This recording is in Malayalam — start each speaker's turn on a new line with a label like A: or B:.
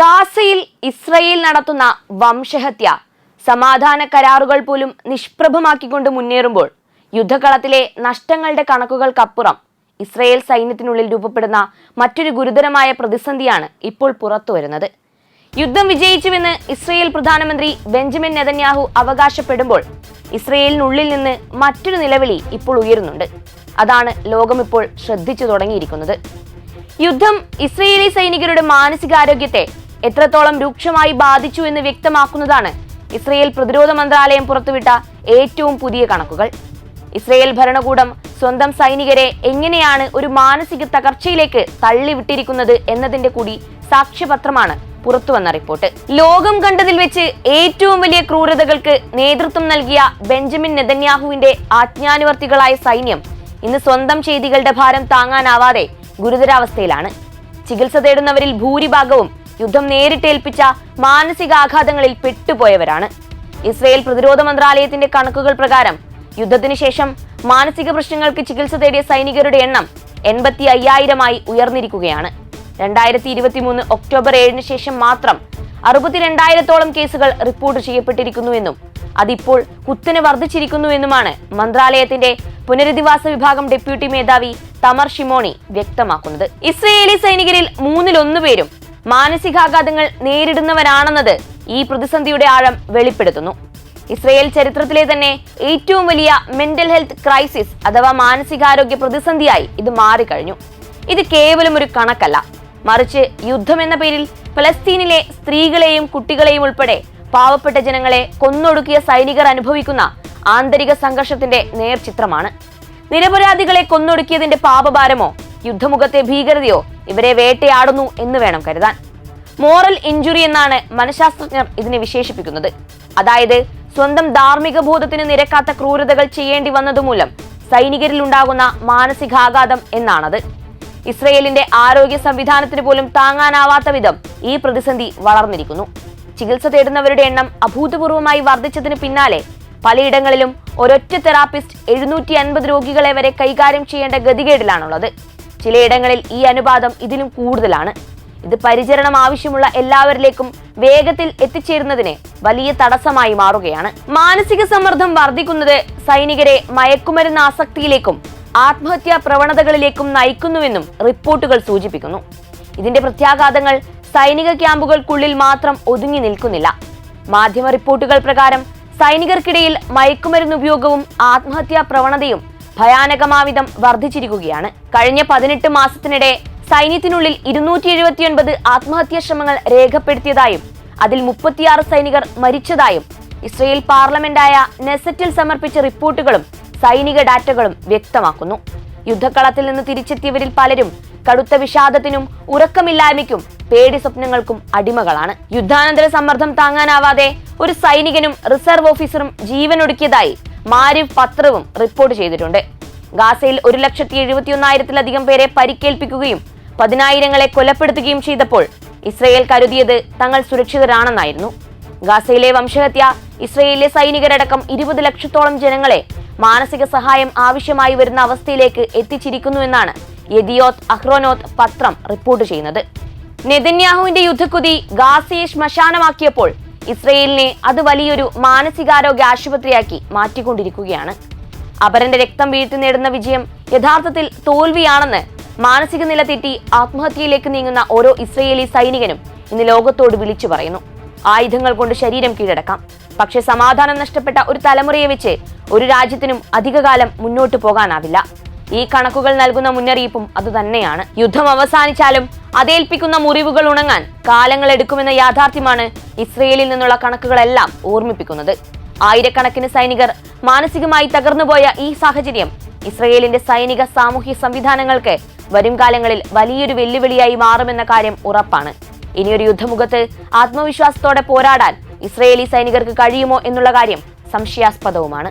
A: ഗാസയിൽ ഇസ്രയേൽ നടത്തുന്ന വംശഹത്യ. സമാധാന കരാറുകൾ പോലും നിഷ്പ്രഭമാക്കിക്കൊണ്ട് മുന്നേറുമ്പോൾ യുദ്ധകളത്തിലെ നഷ്ടങ്ങളുടെ കണക്കുകൾക്കപ്പുറം ഇസ്രയേൽ സൈന്യത്തിനുള്ളിൽ രൂപപ്പെടുന്ന മറ്റൊരു ഗുരുതരമായ പ്രതിസന്ധിയാണ് ഇപ്പോൾ പുറത്തുവരുന്നത്. യുദ്ധം വിജയിച്ചുവെന്ന് ഇസ്രയേൽ പ്രധാനമന്ത്രി ബെഞ്ചമിൻ നെതന്യാഹു അവകാശപ്പെടുമ്പോൾ ഇസ്രയേലിനുള്ളിൽ നിന്ന് മറ്റൊരു നിലവിളി ഇപ്പോൾ ഉയരുന്നുണ്ട്. അതാണ് ലോകം ഇപ്പോൾ ശ്രദ്ധിച്ചു തുടങ്ങിയിരിക്കുന്നത്. യുദ്ധം ഇസ്രയേലി സൈനികരുടെ മാനസികാരോഗ്യത്തെ എത്രത്തോളം രൂക്ഷമായി ബാധിച്ചു എന്ന് വ്യക്തമാക്കുന്നതാണ് ഇസ്രയേൽ പ്രതിരോധ മന്ത്രാലയം പുറത്തുവിട്ട ഏറ്റവും പുതിയ കണക്കുകൾ. ഇസ്രയേൽ ഭരണകൂടം സ്വന്തം സൈനികരെ എങ്ങനെയാണ് ഒരു മാനസിക തകർച്ചയിലേക്ക് തള്ളിവിട്ടിരിക്കുന്നത് എന്നതിന്റെ കൂടി സാക്ഷ്യപത്രമാണ് പുറത്തുവന്ന റിപ്പോർട്ട്. ലോകം കണ്ടതിൽ വെച്ച് ഏറ്റവും വലിയ ക്രൂരതകൾക്ക് നേതൃത്വം നൽകിയ ബെഞ്ചമിൻ നെതന്യാഹുവിന്റെ ആജ്ഞാനുവർത്തികളായ സൈന്യം ഇന്ന് സ്വന്തം ചെയ്തികളുടെ ഭാരം താങ്ങാനാവാതെ ഗുരുതരാവസ്ഥയിലാണ്. ചികിത്സ തേടുന്നവരിൽ ഭൂരിഭാഗവും യുദ്ധം നേരിട്ടേൽപ്പിച്ച മാനസികാഘാതങ്ങളിൽ പെട്ടുപോയവരാണ്. ഇസ്രയേൽ പ്രതിരോധ മന്ത്രാലയത്തിന്റെ കണക്കുകൾ പ്രകാരം യുദ്ധത്തിന് ശേഷം മാനസിക പ്രശ്നങ്ങൾക്ക് ചികിത്സ തേടിയ സൈനികരുടെ എണ്ണം എൺപത്തി അയ്യായിരമായി ഉയർന്നിരിക്കുകയാണ്. രണ്ടായിരത്തി ഇരുപത്തി മൂന്ന് ഒക്ടോബർ ഏഴിന് ശേഷം മാത്രം അറുപത്തിരണ്ടായിരത്തോളം കേസുകൾ റിപ്പോർട്ട് ചെയ്യപ്പെട്ടിരിക്കുന്നുവെന്നും അതിപ്പോൾ കുത്തനെ വർദ്ധിച്ചിരിക്കുന്നുവെന്നുമാണ് മന്ത്രാലയത്തിന്റെ പുനരധിവാസ വിഭാഗം ഡെപ്യൂട്ടി മേധാവി തമർ ഷിമോണി വ്യക്തമാക്കുന്നത്. ഇസ്രയേലി സൈനികരിൽ മൂന്നിലൊന്നു പേരും മാനസികാഘാതങ്ങൾ നേരിടുന്നവരാണെന്നത് ഈ പ്രതിസന്ധിയുടെ ആഴം വെളിപ്പെടുത്തുന്നു. ഇസ്രയേൽ ചരിത്രത്തിലെ തന്നെ ഏറ്റവും വലിയ മെന്റൽ ഹെൽത്ത് ക്രൈസിസ് അഥവാ മാനസികാരോഗ്യ പ്രതിസന്ധിയായി ഇത് മാറിക്കഴിഞ്ഞു. ഇത് കേവലം ഒരു കണക്കല്ല. മറിച്ച് യുദ്ധം എന്ന പേരിൽ ഫലസ്തീനിലെ സ്ത്രീകളെയും കുട്ടികളെയും ഉൾപ്പെടെ പാവപ്പെട്ട ജനങ്ങളെ കൊന്നൊടുക്കിയ സൈനികർ അനുഭവിക്കുന്ന ആന്തരിക സംഘർഷത്തിന്റെ നേർചിത്രമാണ്. നിരപരാധികളെ കൊന്നൊടുക്കിയതിന്റെ പാപഭാരമോ യുദ്ധമുഖത്തെ ഭീകരതയോ ഇവരെ വേട്ടയാടുന്നു എന്ന് വേണം കരുതാൻ. മോറൽ ഇഞ്ചുറി എന്നാണ് മനഃശാസ്ത്രജ്ഞർ ഇതിനെ വിശേഷിപ്പിക്കുന്നത്. അതായത് സ്വന്തം ധാർമ്മിക ബോധത്തിന് നിരക്കാത്ത ക്രൂരതകൾ ചെയ്യേണ്ടി വന്നതുമൂലം സൈനികരിൽ ഉണ്ടാകുന്ന മാനസികാഘാതം എന്നാണത്. ഇസ്രയേലിന്റെ ആരോഗ്യ സംവിധാനത്തിന് പോലും താങ്ങാനാവാത്ത വിധം ഈ പ്രതിസന്ധി വളർന്നിരിക്കുന്നു. ചികിത്സ തേടുന്നവരുടെ എണ്ണം അഭൂതപൂർവമായി വർദ്ധിച്ചതിന് പിന്നാലെ പലയിടങ്ങളിലും ഒരൊറ്റ തെറാപ്പിസ്റ്റ് എഴുന്നൂറ്റി അൻപത് രോഗികളെ വരെ കൈകാര്യം ചെയ്യേണ്ട ഗതികേടിലാണുള്ളത്. ചിലയിടങ്ങളിൽ ഈ അനുപാതം ഇതിലും കൂടുതലാണ്. ഇത് പരിചരണം ആവശ്യമുള്ള എല്ലാവരിലേക്കും വേഗത്തിൽ എത്തിച്ചേരുന്നതിന് വലിയ തടസ്സമായി മാറുകയാണ്. മാനസിക സമ്മർദ്ദം വർദ്ധിക്കുന്നത് സൈനികരെ മയക്കുമരുന്ന് ആസക്തിയിലേക്കും ആത്മഹത്യാ പ്രവണതകളിലേക്കും നയിക്കുന്നുവെന്നും റിപ്പോർട്ടുകൾ സൂചിപ്പിക്കുന്നു. ഇതിന്റെ പ്രത്യാഘാതങ്ങൾ സൈനിക ക്യാമ്പുകൾക്കുള്ളിൽ മാത്രം ഒതുങ്ങി നിൽക്കുന്നില്ല. മാധ്യമ റിപ്പോർട്ടുകൾ പ്രകാരം സൈനികർക്കിടയിൽ മയക്കുമരുന്ന് ഉപയോഗവും ആത്മഹത്യാ പ്രവണതയും ഭയാനകമാവിധം വർദ്ധിച്ചിരിക്കുകയാണ്. കഴിഞ്ഞ പതിനെട്ട് മാസത്തിനിടെ സൈന്യത്തിനുള്ളിൽ ഇരുന്നൂറ്റി എഴുപത്തിയൊൻപത് ആത്മഹത്യാ ശ്രമങ്ങൾ രേഖപ്പെടുത്തിയതായും അതിൽ മുപ്പത്തിയാറ് സൈനികർ മരിച്ചതായും ഇസ്രയേൽ പാർലമെന്റായ നെസറ്റിൽ സമർപ്പിച്ച റിപ്പോർട്ടുകളും സൈനിക ഡാറ്റകളും വ്യക്തമാക്കുന്നു. യുദ്ധക്കളത്തിൽ നിന്ന് തിരിച്ചെത്തിയവരിൽ പലരും കടുത്ത വിഷാദത്തിനും ഉറക്കമില്ലായ്മയ്ക്കും പേടി സ്വപ്നങ്ങൾക്കും അടിമകളാണ്. യുദ്ധാനന്തര സമ്മർദ്ദം താങ്ങാനാവാതെ ഒരു സൈനികനും റിസർവ് ഓഫീസറും ജീവനൊടുക്കിയതായി മാരിവ് പത്രവും റിപ്പോർട്ട് ചെയ്തിട്ടുണ്ട്. ഗാസയിൽ ഒരു ലക്ഷത്തി എഴുപത്തിയൊന്നായിരത്തിലധികം പേരെ പരിക്കേൽപ്പിക്കുകയും പതിനായിരങ്ങളെ കൊലപ്പെടുത്തുകയും ചെയ്തപ്പോൾ ഇസ്രയേൽ കരുതിയത് തങ്ങൾ സുരക്ഷിതരാണെന്നായിരുന്നു. ഗാസയിലെ വംശഹത്യ ഇസ്രയേലിലെ സൈനികരടക്കം ഇരുപത് ലക്ഷത്തോളം ജനങ്ങളെ മാനസിക സഹായം ആവശ്യമായി വരുന്ന അവസ്ഥയിലേക്ക് എത്തിച്ചിരിക്കുന്നുവെന്നാണ് യദിയോത്ത് അഹ്റോനോത്ത് പത്രം റിപ്പോർട്ട് ചെയ്യുന്നത്. നെതന്യാഹുവിന്റെ യുദ്ധക്കുതി ഗാസയെ ശ്മശാനമാക്കിയപ്പോൾ ഇസ്രയേലിനെ അത് വലിയൊരു മാനസികാരോഗ്യ ആശുപത്രിയാക്കി മാറ്റിക്കൊണ്ടിരിക്കുകയാണ്. അപരന്റെ രക്തം വീഴ്ത്തി നേടുന്ന വിജയം യഥാർത്ഥത്തിൽ തോൽവിയാണെന്ന് മാനസിക നില തെറ്റി ആത്മഹത്യയിലേക്ക് നീങ്ങുന്ന ഓരോ ഇസ്രയേലി സൈനികനും ഇന്ന് ലോകത്തോട് വിളിച്ചു പറയുന്നു. ആയുധങ്ങൾ കൊണ്ട് ശരീരം കീഴടക്കാം. പക്ഷേ സമാധാനം നഷ്ടപ്പെട്ട ഒരു തലമുറയെ വെച്ച് ഒരു രാജ്യത്തിനും അധികകാലം മുന്നോട്ടു പോകാനാവില്ല. ഈ കണക്കുകൾ നൽകുന്ന മുന്നറിയിപ്പും അതുതന്നെയാണ്. യുദ്ധം അവസാനിച്ചാലും അതേൽപ്പിക്കുന്ന മുറിവുകൾ ഉണങ്ങാൻ കാലങ്ങൾ എടുക്കുമെന്ന യാഥാർത്ഥ്യമാണ് ഇസ്രയേലിൽ നിന്നുള്ള കണക്കുകളെല്ലാം ഓർമ്മിപ്പിക്കുന്നത്. ആയിരക്കണക്കിന് സൈനികർ മാനസികമായി തകർന്നുപോയ ഈ സാഹചര്യം ഇസ്രയേലിന്റെ സൈനിക സാമൂഹ്യ സംവിധാനങ്ങൾക്ക് വരും കാലങ്ങളിൽ വലിയൊരു വെല്ലുവിളിയായി മാറുമെന്ന കാര്യം ഉറപ്പാണ്. ഇനിയൊരു യുദ്ധമുഖത്ത് ആത്മവിശ്വാസത്തോടെ പോരാടാൻ ഇസ്രയേലി സൈനികർക്ക് കഴിയുമോ എന്നുള്ള കാര്യം സംശയാസ്പദവുമാണ്.